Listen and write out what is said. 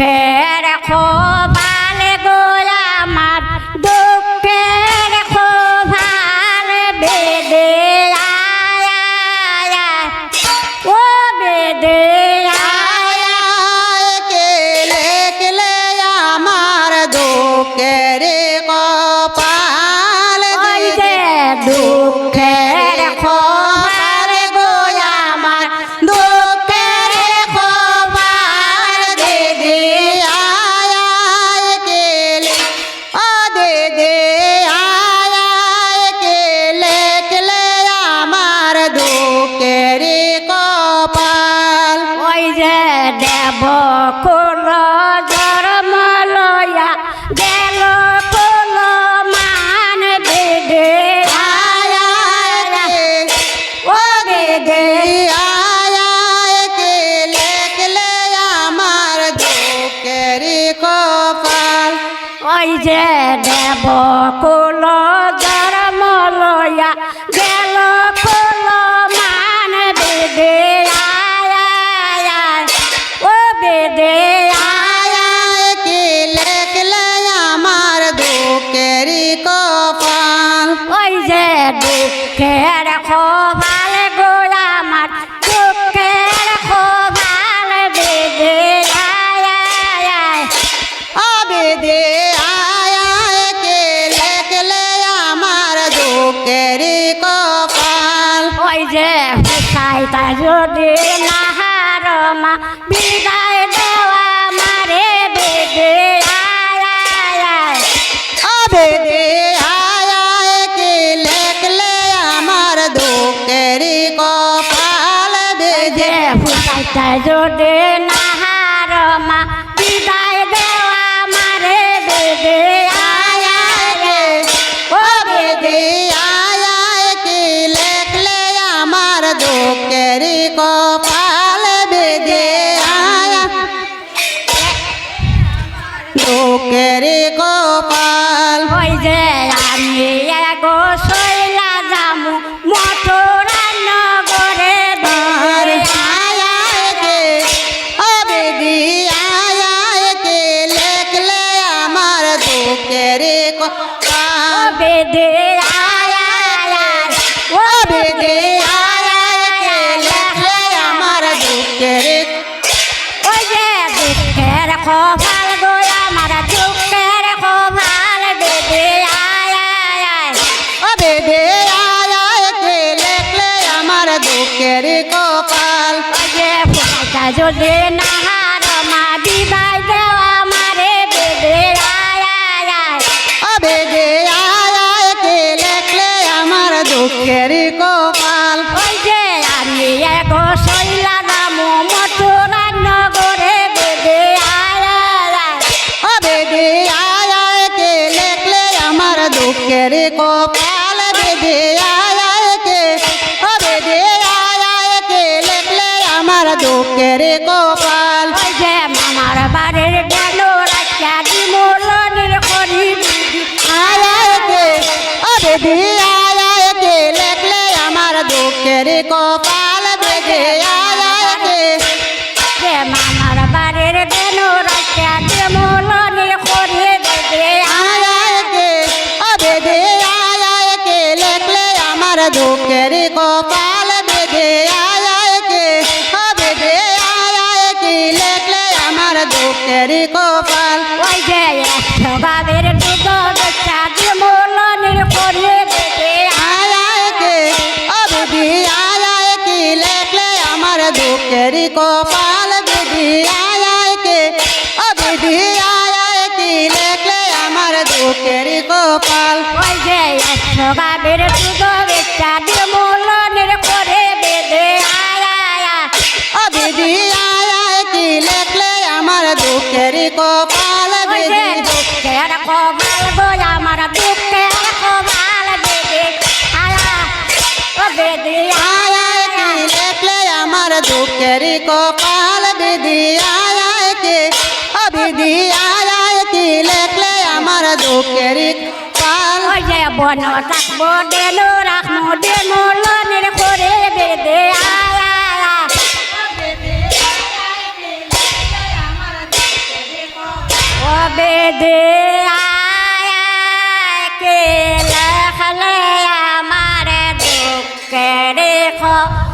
দুঃখের খোভাল যে দেব কুল ওই যে হুসাইতা যদি নাহার মা বিদায় দেওয়া মারে বেদে আয় আয় আয়। আবে দে আয় আয় কেলে কেলে আমার দুঃখের কপাল? বেজে যে যদি নাহার মা বিদায় দেওয়া মারে বেদে দুঃখের কপাল। ওই যে আমি এগো শৈলা যামু মথুরা নগরে ধরে। আয়াকে অবে আয় দি আয় আয় কে লেখলে আমার দুঃখের কপাল। বেদে ফুটাইটা যদি নাহার মা বিদায় দেওয়া মারে বেদে আয় আয় আয় আবে দে আয় আয় কে লেখলে আমার দুঃখের কপাল ওই যে আমি এগো শৈলা নামো মথুরা নগরে বেদে আয় আয় আয় আবে দে আয় আয় কে লেখলে আমার দুঃখের কপাল আমার দুঃখের কপাল ওই যে মামার বাড়ির গেল রাখা দিমলনের করি আয় আয় কে? আবে দে আয় আয় কে? লেখলে আমার দুঃখের কপাল বেদে দুঃখের কপাল। ওই যে একশো গাবের দুধ বেচা দিমলনের করি বেদে আয় আয় কে? লেখলে আমার দুঃখের কপাল বেদে। আয় আয় কে? আবে দে আয় আয় কে? লেখলে আমার দুঃখের কপাল। ওই যে একশো গাবের দুধ বেচা দিমলনের কপাল বেদে। দুঃখের কপাল গো আমার দুঃখের কপাল বেদে। আয়া ও আয় কে লেখলে আমার দুঃখের কপাল আয় কে আয় কে লেখলে আমার দুঃখের কপাল বন থাকব ডেলো রাখব ডেমো লনের করে দুঃখের কাল বেদে